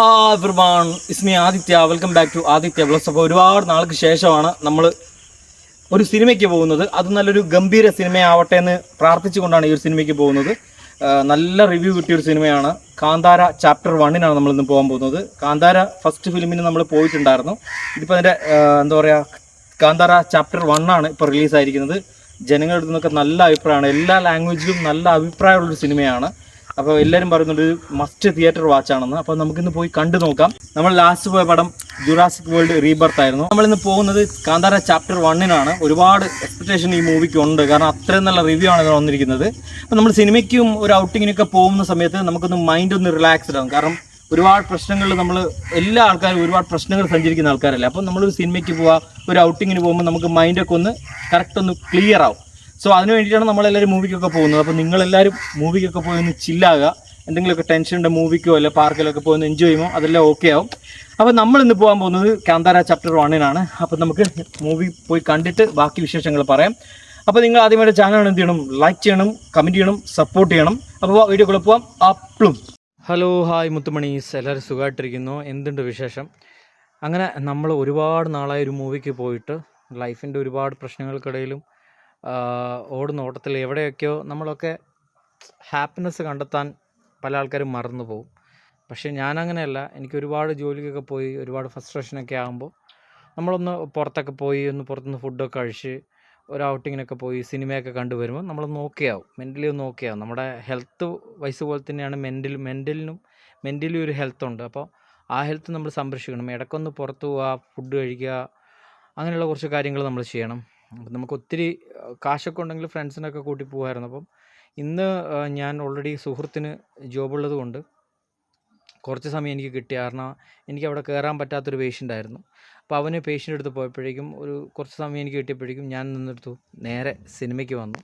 Everyone is me Aditya welcome back to Aditya blogs അപ്പോൾ ഒരുപാട് നാൾക്ക് ശേഷമാണ് നമ്മൾ ഒരു സിനിമയ്ക്ക് പോകുന്നത്. അത് നല്ലൊരു ഗംഭീര സിനിമയാവട്ടെ എന്ന് പ്രാർത്ഥിച്ചുകൊണ്ടാണ് ഈ ഒരു സിനിമയ്ക്ക് പോകുന്നത്. നല്ല റിവ്യൂ കിട്ടിയ ഒരു സിനിമയാണ്. കാന്താര ചാപ്റ്റർ വണ്ണിനാണ് നമ്മൾ ഇന്ന് പോകാൻ പോകുന്നത്. കാന്താര ഫസ്റ്റ് ഫിലിമിന് നമ്മൾ പോയിട്ടുണ്ടായിരുന്നു. ഇതിപ്പോൾ അതിന്റെ എന്താ പറയുക കാന്താര ചാപ്റ്റർ വണ്ണാണ് ഇപ്പോൾ റിലീസായിരിക്കുന്നത് ജനങ്ങളുടെ നിന്നൊക്കെ നല്ല അഭിപ്രായമാണ്. എല്ലാ ലാംഗ്വേജിലും നല്ല അഭിപ്രായമുള്ളൊരു സിനിമയാണ്. അപ്പോൾ എല്ലാവരും പറയുന്നുണ്ട് മസ്റ്റ് തിയേറ്റർ വാച്ച് ആണെന്ന്. അപ്പോൾ നമുക്കിന്ന് പോയി കണ്ടു നോക്കാം. നമ്മൾ ലാസ്റ്റ് പോയ പടം ജുറാസിക് വേൾഡ് റീബർത്ത് ആയിരുന്നു. നമ്മളിന്ന് പോകുന്നത് കാന്താര ചാപ്റ്റർ വണ്ണിനാണ് ഒരുപാട് എക്സ്പെക്ടേഷൻ ഈ മൂവിക്ക് ഉണ്ട്. കാരണം അത്രയും നല്ല റിവ്യൂ ആണ് ഇത് വന്നിരിക്കുന്നത്. അപ്പോൾ നമ്മൾ സിനിമയ്ക്കും ഒരു ഔട്ടിങ്ങിനൊക്കെ പോകുന്ന സമയത്ത് നമുക്കൊന്ന് മൈൻഡ് ഒന്ന് റിലാക്സ്ഡ് ആവും കാരണം ഒരുപാട് പ്രശ്നങ്ങൾ നമ്മൾ എല്ലാ ആൾക്കാരും ഒരുപാട് പ്രശ്നങ്ങൾ സഞ്ചരിക്കുന്ന ആൾക്കാരല്ലേ. അപ്പോൾ നമ്മളൊരു സിനിമയ്ക്ക് പോവുക ഒരു ഔട്ടിങ്ങിന് പോകുമ്പോൾ നമുക്ക് മൈൻഡൊക്കെ ഒന്ന് കറക്റ്റ് ഒന്ന് ക്ലിയർ ആവും. സോ അതിന് വേണ്ടിയിട്ടാണ് നമ്മളെല്ലാവരും മൂവിക്കൊക്കെ പോകുന്നത്. അപ്പോൾ നിങ്ങളെല്ലാവരും മൂവിക്കൊക്കെ പോയി ഒന്ന് ചില്ലാകുക എന്തെങ്കിലുമൊക്കെ ടെൻഷൻ ഉണ്ട് മൂവിക്കോ അല്ലെ പാർക്കിലൊക്കെ പോയി ഒന്ന് എൻജോയ് ചെയ്യുമോ അതെല്ലാം ഓക്കെ ആവും. അപ്പോൾ നമ്മൾ ഇന്ന് പോകാൻ പോകുന്നത് കാന്താര ചാപ്റ്റർ വണ്ണിനാണ് അപ്പോൾ നമുക്ക് മൂവി പോയി കണ്ടിട്ട് ബാക്കി വിശേഷങ്ങൾ പറയാം. അപ്പോൾ നിങ്ങൾ ആദ്യമായിട്ട് ചാനൽ എന്ത് ചെയ്യണം? ലൈക്ക് ചെയ്യണം കമന്റ് ചെയ്യണം സപ്പോർട്ട് ചെയ്യണം. അപ്പോൾ വീഡിയോക്കുള്ള പോവാം. അപ്പളും. ഹലോ ഹായ് മുത്തുമണി. എല്ലാവരും സുഖമായിട്ടിരിക്കുന്നു. എന്തുണ്ട് വിശേഷം? അങ്ങനെ നമ്മൾ ഒരുപാട് നാളായി ഒരു മൂവിക്ക് പോയിട്ട് ലൈഫിന്റെ ഒരുപാട് പ്രശ്നങ്ങൾക്കിടയിലും ഓടുന്ന ഓട്ടത്തിൽ എവിടെയൊക്കെയോ നമ്മളൊക്കെ ഹാപ്പിനെസ് കണ്ടെത്താൻ പല ആൾക്കാരും മറന്നു പോകും. പക്ഷേ ഞാനങ്ങനെയല്ല എനിക്ക് ഒരുപാട് ജോലിക്കൊക്കെ പോയി ഒരുപാട് ഫ്രസ്ട്രേഷനൊക്കെ ആകുമ്പോൾ നമ്മളൊന്ന് പുറത്തൊക്കെ പോയി ഒന്ന് പുറത്തുനിന്ന് ഫുഡൊക്കെ കഴിച്ച് ഒരു ഔട്ടിങ്ങിനൊക്കെ പോയി സിനിമയൊക്കെ കണ്ടു വരുമ്പോൾ നമ്മളൊന്ന് ഓക്കെ ആവും മെന്റലി ഒന്ന് ഓക്കെ ആവും നമ്മുടെ ഹെൽത്ത് വൈസ് പോലെ തന്നെയാണ് മെന്റൽ മെന്റലിനും മെന്റലി ഒരു ഹെൽത്ത് ഉണ്ട്. അപ്പോൾ ആ ഹെൽത്ത് നമ്മൾ സംരക്ഷിക്കണം. ഇടയ്ക്കൊന്ന് പുറത്ത് പോവുക ഫുഡ് കഴിക്കുക അങ്ങനെയുള്ള കുറച്ച് കാര്യങ്ങൾ നമ്മൾ ചെയ്യണം. നമുക്ക് ഒത്തിരി കാശൊക്കെ ഉണ്ടെങ്കിൽ ഫ്രണ്ട്സിനൊക്കെ കൂട്ടി പോകുമായിരുന്നു അപ്പം ഇന്ന് ഞാൻ ഓൾറെഡി സുഹൃത്തിന് ജോബുള്ളത് കൊണ്ട് കുറച്ച് സമയം എനിക്ക് കിട്ടി. കാരണം എനിക്ക് അവിടെ കയറാൻ പറ്റാത്തൊരു പേഷ്യന്റ് ആയിരുന്നു. അപ്പോൾ അവന് പേഷ്യന്റ് എടുത്ത് പോയപ്പോഴേക്കും ഒരു കുറച്ച് സമയം എനിക്ക് കിട്ടിയപ്പോഴേക്കും ഞാൻ നിന്നെടുത്തു. നേരെ സിനിമയ്ക്ക് വന്നു.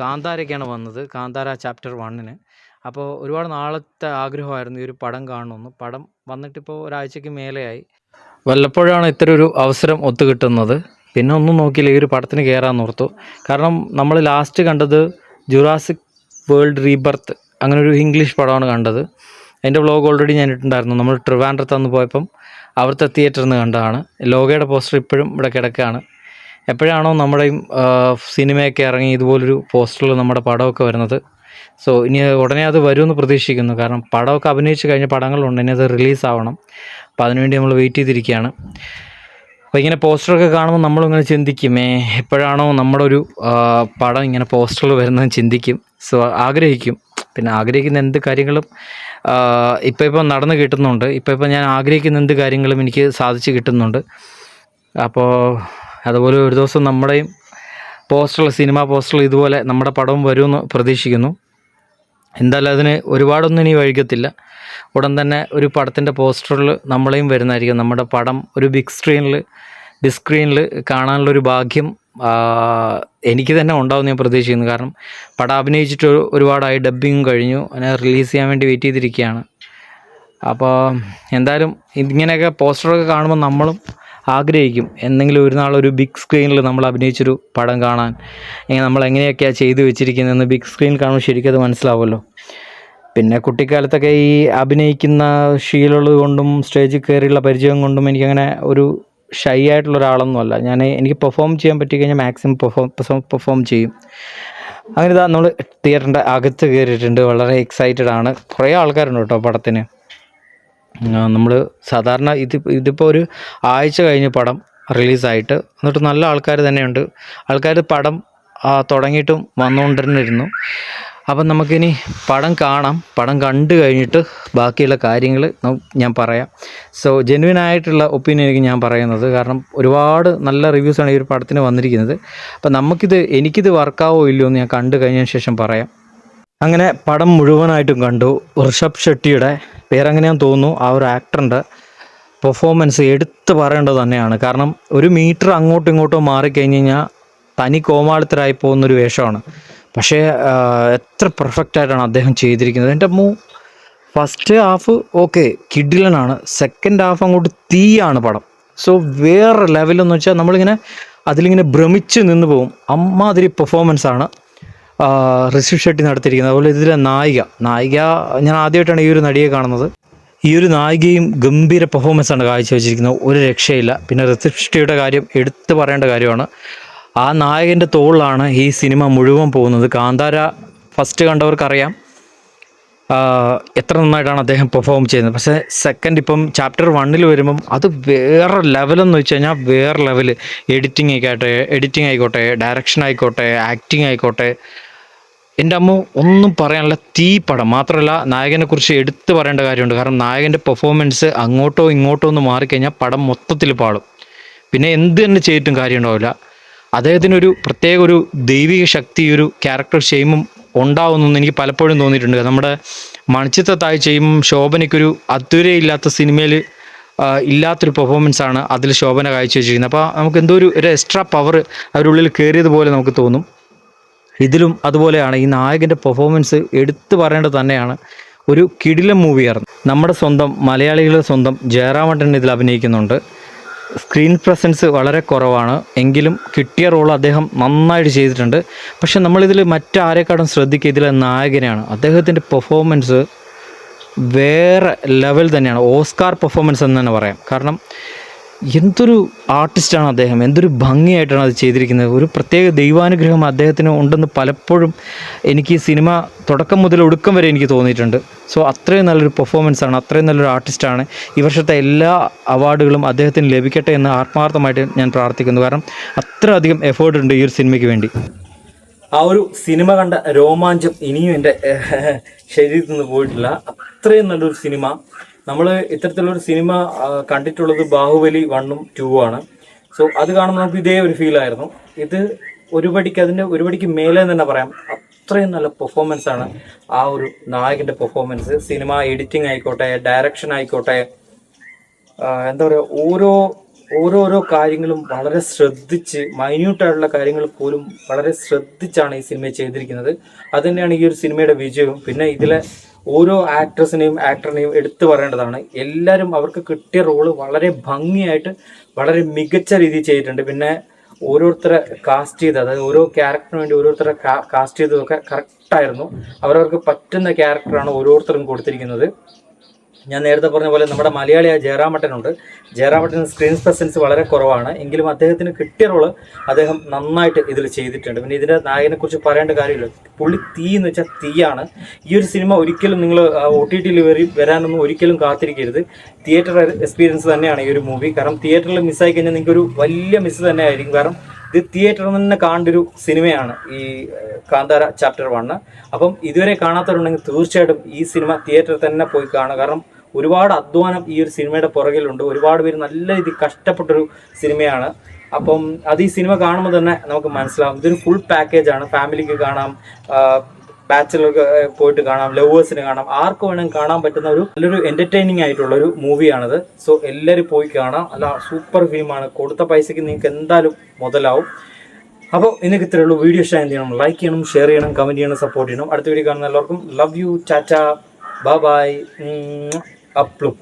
കാന്താരയ്ക്കാണ് വന്നത്. കാന്താര ചാപ്റ്റർ വണ്ണിന് അപ്പോൾ ഒരുപാട് നാളത്തെ ആഗ്രഹമായിരുന്നു ഈ ഒരു പടം കാണണമെന്ന്. പടം വന്നിട്ടിപ്പോൾ ഒരാഴ്ചയ്ക്ക് മേലെയായി. വല്ലപ്പോഴാണ് ഇത്തരം ഒരു അവസരം ഒത്തു കിട്ടുന്നത് പിന്നെ ഒന്നും നോക്കിയില്ല ഈ ഒരു പടത്തിന് കയറാൻ ഓർത്തു. കാരണം നമ്മൾ ലാസ്റ്റ് കണ്ടത് ജുറാസിക് വേൾഡ് റീബർത്ത് അങ്ങനെ ഒരു ഇംഗ്ലീഷ് പടമാണ് കണ്ടത്. അതിന്റെ വ്ളോഗ് ഓൾറെഡി ഞാൻ ഇട്ടിട്ടുണ്ടായിരുന്നു. നമ്മൾ ട്രിവാൻഡ്രത്ത് അന്ന് പോയപ്പം അവിടുത്തെ തിയേറ്ററിൽ നിന്ന് കണ്ടതാണ്. ലോകയുടെ പോസ്റ്റർ ഇപ്പോഴും ഇവിടെ കിടക്കുകയാണ്. എപ്പോഴാണോ നമ്മുടെയും സിനിമയൊക്കെ ഇറങ്ങി ഇതുപോലൊരു പോസ്റ്ററിൽ നമ്മുടെ പടമൊക്കെ വരുന്നത്. സോ ഇനി ഉടനെ അത് വരുമെന്ന് പ്രതീക്ഷിക്കുന്നു. കാരണം പടമൊക്കെ അഭിനയിച്ച് കഴിഞ്ഞ പടങ്ങളുണ്ട്. ഇനി അത് റിലീസ് ആവണം. അപ്പോൾ അതിനുവേണ്ടി നമ്മൾ വെയിറ്റ് ചെയ്തിരിക്കുകയാണ്. അപ്പോൾ ഇങ്ങനെ പോസ്റ്ററൊക്കെ കാണുമ്പോൾ നമ്മളിങ്ങനെ ചിന്തിക്കും ഏ എപ്പോഴാണോ നമ്മുടെ ഒരു പടം ഇങ്ങനെ പോസ്റ്ററിൽ വരുന്നത് ചിന്തിക്കും. സോ ആഗ്രഹിക്കും. പിന്നെ ആഗ്രഹിക്കുന്ന എന്ത് കാര്യങ്ങളും ഇപ്പോൾ ഇപ്പോൾ നടന്നു കിട്ടുന്നുണ്ട്. ഇപ്പോൾ ഇപ്പോൾ ഞാൻ ആഗ്രഹിക്കുന്ന എന്ത് കാര്യങ്ങളും എനിക്ക് സാധിച്ച് കിട്ടുന്നുണ്ട്. അപ്പോൾ അതുപോലെ ഒരു ദിവസം നമ്മുടെയും പോസ്റ്ററിൽ സിനിമ പോസ്റ്ററിൽ ഇതുപോലെ നമ്മുടെ പടവും വരുമെന്ന് പ്രതീക്ഷിക്കുന്നു. എന്തായാലും അതിന് ഒരുപാടൊന്നും ഇനി വഴിക്കത്തില്ല ഉടൻ തന്നെ ഒരു പടത്തിന്റെ പോസ്റ്ററിൽ നമ്മളെയും വരുന്നതായിരിക്കും. നമ്മുടെ പടം ഒരു ബിഗ് സ്ക്രീനിൽ ബിഗ് സ്ക്രീനിൽ കാണാനുള്ളൊരു ഭാഗ്യം എനിക്ക് തന്നെ ഉണ്ടാവും ഞാൻ പ്രതീക്ഷിക്കുന്നു. കാരണം പടം അഭിനയിച്ചിട്ട് ഒരു- ഒരുപാടായി. ഡബ്ബിങ്ങും കഴിഞ്ഞു. അതിനെ റിലീസ് ചെയ്യാൻ വേണ്ടി വെയിറ്റ് ചെയ്തിരിക്കുകയാണ്. അപ്പോൾ എന്തായാലും ഇങ്ങനെയൊക്കെ പോസ്റ്ററൊക്കെ കാണുമ്പോൾ നമ്മളും ആഗ്രഹിക്കും. എന്തെങ്കിലും ഒരു നാൾ ഒരു ബിഗ് സ്ക്രീനിൽ നമ്മൾ അഭിനയിച്ചൊരു പടം കാണാൻ. നമ്മൾ എങ്ങനെയൊക്കെയാണ് ചെയ്തു വെച്ചിരിക്കുന്നതെന്ന് ബിഗ് സ്ക്രീനിൽ കാണുമ്പോൾ ശരിക്കും അത് മനസ്സിലാവുമല്ലോ. പിന്നെ കുട്ടിക്കാലത്തൊക്കെ ഈ അഭിനയിക്കുന്ന ശീലമുള്ളത് കൊണ്ടും സ്റ്റേജിൽ കയറിയുള്ള പരിചയം കൊണ്ടും എനിക്കങ്ങനെ ഒരു ഷൈ ആയിട്ടുള്ള ഒരാളൊന്നുമല്ല ഞാൻ എനിക്ക് പെർഫോം ചെയ്യാൻ പറ്റി കഴിഞ്ഞാൽ മാക്സിമം പെർഫോം പെർഫോം ചെയ്യും. അങ്ങനെ ഇതാ നമ്മൾ തിയേറ്ററിന്റെ അകത്ത് കയറിയിട്ടുണ്ട്. വളരെ എക്സൈറ്റഡ് ആണ്. കുറേ ആൾക്കാരുണ്ട് കേട്ടോ പടത്തിന്. നമ്മൾ സാധാരണ ഇത് ഇതിപ്പോൾ ഒരു ആഴ്ച കഴിഞ്ഞ് പടം റിലീസായിട്ട്. എന്നിട്ട് നല്ല ആൾക്കാർ തന്നെയുണ്ട്. ആൾക്കാർ പടം തുടങ്ങിയിട്ടും വന്നുകൊണ്ടിരുന്നിരുന്നു അപ്പം നമുക്കിനി പടം കാണാം. പടം കണ്ടു കഴിഞ്ഞിട്ട് ബാക്കിയുള്ള കാര്യങ്ങൾ ഞാൻ പറയാം. സോ ജെന്വിൻ ആയിട്ടുള്ള ഒപ്പീനിയൻ എനിക്ക് ഞാൻ പറയുന്നത്. കാരണം ഒരുപാട് നല്ല റിവ്യൂസാണ് ഈ ഒരു പടത്തിന് വന്നിരിക്കുന്നത്. അപ്പം നമുക്കിത് എനിക്കിത് വർക്കാവോ ഇല്ലയോ എന്ന് ഞാൻ കണ്ടു കഴിഞ്ഞതിന് ശേഷം പറയാം. അങ്ങനെ പടം മുഴുവനായിട്ടും കണ്ടു. ഋഷഭ് ഷെട്ടിയുടെ പേരെങ്ങനെയാന്ന് തോന്നുന്നു. ആ ഒരു ആക്ടറിന്റെ പെർഫോമൻസ് എടുത്തു പറയേണ്ടത് തന്നെയാണ്. കാരണം ഒരു മീറ്റർ അങ്ങോട്ടും ഇങ്ങോട്ടും മാറിക്കഴിഞ്ഞ് കഴിഞ്ഞാൽ തനി കോമാളിത്തരായി പോകുന്നൊരു വേഷമാണ്. പക്ഷേ എത്ര പെർഫെക്റ്റ് ആയിട്ടാണ് അദ്ദേഹം ചെയ്തിരിക്കുന്നത്. എന്റെ മൂ ഫസ്റ്റ് ഹാഫ് ഓക്കെ കിഡിലനാണ്. സെക്കൻഡ് ഹാഫ് അങ്ങോട്ട് തീയാണ് പടം. സോ വേറെ ലെവലെന്ന് വെച്ചാൽ നമ്മളിങ്ങനെ അതിലിങ്ങനെ ഭ്രമിച്ച് നിന്ന് പോകും. അമ്മാതിരി പെർഫോമൻസ് ആണ്. ഋഷി ഷെട്ടി നടത്തിയിരിക്കുന്നത്. അതുപോലെ ഇതിലെ നായിക. നായിക ഞാൻ ആദ്യമായിട്ടാണ് ഈ ഒരു നടിയെ കാണുന്നത്. ഈ ഒരു നായികയും ഗംഭീര പെർഫോമൻസ് ആണ് കാഴ്ചവെച്ചിരിക്കുന്നത്. ഒരു രക്ഷയില്ല. പിന്നെ റിസപ്ഷനിയുടെ കാര്യം എടുത്തു പറയേണ്ട കാര്യമാണ്. ആ നായകന്റെ തോളിലാണ് ഈ സിനിമ മുഴുവൻ പോകുന്നത്. കാന്താര ഫസ്റ്റ് കണ്ടവർക്കറിയാം. എത്ര നന്നായിട്ടാണ് അദ്ദേഹം പെർഫോം ചെയ്യുന്നത്. പക്ഷേ സെക്കൻഡ് ഇപ്പം ചാപ്റ്റർ വണ്ണിൽ വരുമ്പം അത് വേറെ ലെവലെന്ന് വെച്ച് കഴിഞ്ഞാൽ വേറെ ലെവൽ എഡിറ്റിംഗ് ആയിക്കോട്ടെ എഡിറ്റിംഗ് ആയിക്കോട്ടെ ഡയറക്ഷൻ ആയിക്കോട്ടെ ആക്ടിങ് ആയിക്കോട്ടെ. എന്റെ അമ്മ ഒന്നും പറയാനുള്ള തീ പടം മാത്രമല്ല നായകനെ കുറിച്ച് എടുത്തു പറയേണ്ട കാര്യമുണ്ട്. കാരണം നായകന്റെ പെർഫോമൻസ് അങ്ങോട്ടോ ഇങ്ങോട്ടോ ഒന്ന് മാറിക്കഴിഞ്ഞാൽ പടം മൊത്തത്തിൽ പാടും പിന്നെ എന്ത് തന്നെ ചെയ്തിട്ടും കാര്യം ഉണ്ടാവില്ല അദ്ദേഹത്തിനൊരു പ്രത്യേക ഒരു ദൈവിക ശക്തി ഒരു ക്യാരക്ടർ ചെയ്യുമ്പം ഉണ്ടാവുന്നെന്ന് എനിക്ക് പലപ്പോഴും തോന്നിയിട്ടുണ്ട്. നമ്മുടെ മണിച്ചിത്രത്തായി ചെയ്യുമ്പം ശോഭനയ്ക്കൊരു അതുരയില്ലാത്ത സിനിമയിൽ ഇല്ലാത്തൊരു പെർഫോമൻസ് ആണ് അതിൽ ശോഭന കാഴ്ച വെച്ചിരിക്കുന്നത് അപ്പോൾ നമുക്ക് എന്തോ ഒരു എക്സ്ട്രാ പവർ അവരുള്ളിൽ കയറിയതുപോലെ നമുക്ക് തോന്നും. ഇതിലും അതുപോലെയാണ് ഈ നായകന്റെ പെർഫോമൻസ് എടുത്തു പറയേണ്ടത് തന്നെയാണ്. ഒരു കിടിലം മൂവിയായിരുന്നു നമ്മുടെ സ്വന്തം മലയാളികളുടെ സ്വന്തം ജയറാമട്ടൻ ഇതിൽ അഭിനയിക്കുന്നുണ്ട്. സ്ക്രീൻ പ്രസൻസ് വളരെ കുറവാണ്. എങ്കിലും കിട്ടിയ റോൾ അദ്ദേഹം നന്നായിട്ട് ചെയ്തിട്ടുണ്ട്. പക്ഷെ നമ്മളിതിൽ മറ്റാരെക്കാളും ശ്രദ്ധിക്കുക ഇതിലെ നായകനെയാണ്. അദ്ദേഹത്തിന്റെ പെർഫോമൻസ് വേറെ ലെവൽ തന്നെയാണ്. ഓസ്കാർ പെർഫോമൻസ് എന്ന് തന്നെ പറയാം. കാരണം എന്തൊരു ആർട്ടിസ്റ്റാണ് അദ്ദേഹം? എന്തൊരു ഭംഗിയായിട്ടാണ് അത് ചെയ്തിരിക്കുന്നത്? ഒരു പ്രത്യേക ദൈവാനുഗ്രഹം അദ്ദേഹത്തിന് ഉണ്ടെന്ന് പലപ്പോഴും എനിക്ക് ഈ സിനിമ തുടക്കം മുതൽ ഒടുക്കം വരെ എനിക്ക് തോന്നിയിട്ടുണ്ട്. സോ അത്രയും നല്ലൊരു പെർഫോമൻസാണ് അത്രയും നല്ലൊരു ആർട്ടിസ്റ്റാണ് ഈ വർഷത്തെ എല്ലാ അവാർഡുകളും അദ്ദേഹത്തിന് ലഭിക്കട്ടെ എന്ന് ആത്മാർത്ഥമായിട്ട് ഞാൻ പ്രാർത്ഥിക്കുന്നു. കാരണം അത്രയധികം എഫേർട്ട് ഉണ്ട് ഈ ഒരു സിനിമയ്ക്ക് വേണ്ടി. ആ ഒരു സിനിമ കണ്ട രോമാഞ്ചം ഇനിയും എന്റെ ശരീരത്തിൽ നിന്ന് പോയിട്ടില്ല. അത്രയും നല്ലൊരു സിനിമ. നമ്മൾ ഇത്തരത്തിലൊരു സിനിമ കണ്ടിട്ടുള്ളത് ബാഹുബലി വണ്ണും ടൂ ആണ്. സോ അത് കാണുമ്പോൾ നമുക്ക് ഇതേ ഒരു ഫീൽ ആയിരുന്നു. ഇത് ഒരുപടിക്ക് അതിന്റെ ഒരുപടിക്ക് മേലെ തന്നെ പറയാം. അത്രയും നല്ല പെർഫോമൻസ് ആണ് ആ ഒരു നായകന്റെ പെർഫോമൻസ് സിനിമ എഡിറ്റിംഗ് ആയിക്കോട്ടെ ഡയറക്ഷൻ ആയിക്കോട്ടെ എന്താ പറയുക ഓരോ ഓരോരോ കാര്യങ്ങളും വളരെ ശ്രദ്ധിച്ച് മൈന്യൂട്ടായിട്ടുള്ള കാര്യങ്ങൾ പോലും വളരെ ശ്രദ്ധിച്ചാണ് ഈ സിനിമ ചെയ്തിരിക്കുന്നത്. അത് തന്നെയാണ് ഈ ഒരു സിനിമയുടെ വിജയവും. പിന്നെ ഇതിലെ ഓരോ ആക്ട്രസിനെയും ആക്ടറിനെയും എടുത്തു പറയേണ്ടതാണ്. എല്ലാവരും അവർക്ക് കിട്ടിയ റോൾ വളരെ ഭംഗിയായിട്ട് വളരെ മികച്ച രീതിയിൽ ചെയ്തിട്ടുണ്ട്. പിന്നെ ഓരോരുത്തരെ കാസ്റ്റ് ചെയ്ത് അതായത് ഓരോ ക്യാരക്ടറിന് വേണ്ടി ഓരോരുത്തരെ കാസ്റ്റ് ചെയ്തതൊക്കെ കറക്റ്റായിരുന്നു അവരവർക്ക് പറ്റുന്ന ക്യാരക്ടറാണ് ഓരോരുത്തരും കൊടുത്തിരിക്കുന്നത്. ഞാൻ നേരത്തെ പറഞ്ഞ പോലെ നമ്മുടെ മലയാളിയായ ജയറാമട്ടനുണ്ട്. ജയറാമട്ടന് സ്ക്രീൻ പ്രസൻസ് വളരെ കുറവാണ്. എങ്കിലും അദ്ദേഹത്തിന് കിട്ടിയ റോൾ അദ്ദേഹം നന്നായിട്ട് ഇതിൽ ചെയ്തിട്ടുണ്ട്. പിന്നെ ഇതിന്റെ നായകനെ കുറിച്ച് പറയേണ്ട കാര്യമില്ല. പുള്ളി തീ എന്ന് വെച്ചാൽ തീയാണ്. ഈ ഒരു സിനിമ ഒരിക്കലും നിങ്ങൾ ഒ ടി ടിയിൽ വരി വരാനൊന്നും ഒരിക്കലും കാത്തിരിക്കരുത്. തിയേറ്റർ എക്സ്പീരിയൻസ് തന്നെയാണ് ഈ ഒരു മൂവി കാരണം തിയേറ്ററിൽ മിസ്സായി കഴിഞ്ഞാൽ നിങ്ങൾക്ക് ഒരു വലിയ മിസ് തന്നെ ആയിരിക്കും കാരണം ഇത് തിയേറ്ററിൽ തന്നെ കാണേണ്ട ഒരു സിനിമയാണ് ഈ കാന്താര ചാപ്റ്റർ വണ്ണ് അപ്പം ഇതുവരെ കാണാത്തവരുണ്ടെങ്കിൽ തീർച്ചയായിട്ടും ഈ സിനിമ തിയേറ്ററിൽ തന്നെ പോയി കാണുക. കാരണം ഒരുപാട് അധ്വാനം ഈ ഒരു സിനിമയുടെ പുറകിലുണ്ട്. ഒരുപാട് പേര് നല്ല രീതിയിൽ കഷ്ടപ്പെട്ടൊരു സിനിമയാണ് അപ്പം അത് ഈ സിനിമ കാണുമ്പോൾ തന്നെ നമുക്ക് മനസ്സിലാവും. ഇതൊരു ഫുൾ പാക്കേജാണ് ഫാമിലിക്ക് കാണാം. ബാച്ചിലർക്ക് പോയിട്ട് കാണാം ലവേഴ്സിന് കാണാം. ആർക്ക് വേണമെങ്കിൽ കാണാൻ പറ്റുന്ന ഒരു നല്ലൊരു എന്റർടൈനിങ് ആയിട്ടുള്ള ഒരു മൂവിയാണിത് സോ എല്ലാവരും പോയി കാണാം. അല്ല സൂപ്പർ ഫിലിമാണ് കൊടുത്ത പൈസയ്ക്ക് നിങ്ങൾക്ക് എന്തായാലും മുതലാവും. അപ്പോൾ നിങ്ങൾക്ക് ഇത്രയേ ഉള്ളൂ. വീഡിയോ ഷെയർ ചെയ്യണം? ലൈക്ക് ചെയ്യണം ഷെയർ ചെയ്യണം കമന്റ് ചെയ്യണം സപ്പോർട്ട് ചെയ്യണം. അടുത്ത വീഡിയോ കാണുന്ന എല്ലാവർക്കും. Love you ta-ta bye bye Aplu.